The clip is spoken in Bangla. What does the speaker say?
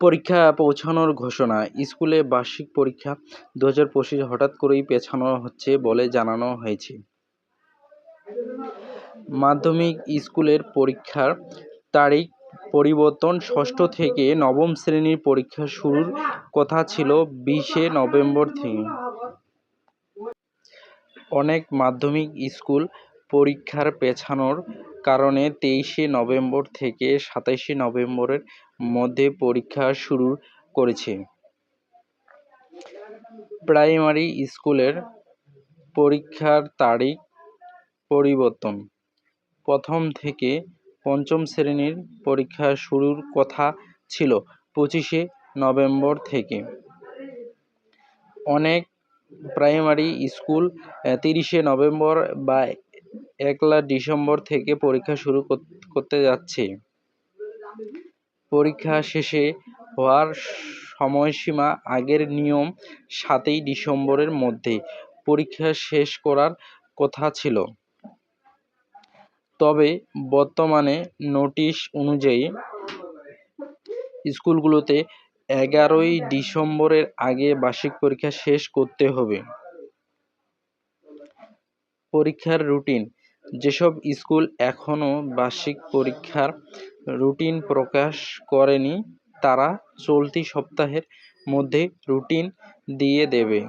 পরীক্ষা পৌঁছানোর ঘোষণা। স্কুলে বার্ষিক পরীক্ষা দু হাজার পঁচিশ হঠাৎ করেই পেছানো হচ্ছে বলে জানানো হয়েছে। মাধ্যমিক স্কুলের পরীক্ষার তারিখ পরিবর্তন ষষ্ঠ থেকে নবম শ্রেণির পরীক্ষা শুরুর কথা ছিল বিশে নভেম্বর থেকে। অনেক মাধ্যমিক স্কুল পরীক্ষার পেছানোর কারণে তেইশে নভেম্বর থেকে সাতাশে নভেম্বরের মধ্যে পরীক্ষা শুরু করেছে। প্রাইমারি স্কুলের পরীক্ষার তারিখ পরিবর্তন। প্রথম থেকে পঞ্চম শ্রেণির পরীক্ষা শুরুর কথা ছিল পঁচিশে নভেম্বর থেকে। অনেক প্রাইমারি স্কুল তিরিশে নভেম্বর বা একলা ডিসেম্বর থেকে পরীক্ষা শুরু করতে যাচ্ছে। পরীক্ষা শেষে হওয়ার সময়সীমা আগের নিয়ম সাতই ডিসেম্বরের মধ্যে পরীক্ষা শেষ করার কথা ছিল। তবে বর্তমানে নোটিশ অনুযায়ী স্কুলগুলোতে এগারোই ডিসেম্বরের আগে বার্ষিক পরীক্ষা শেষ করতে হবে। পরীক্ষার রুটিন যেসব স্কুল এখনও বার্ষিক পরীক্ষার রুটিন প্রকাশ করেনি, তারা চলতি সপ্তাহের মধ্যে রুটিন দিয়ে দেবে।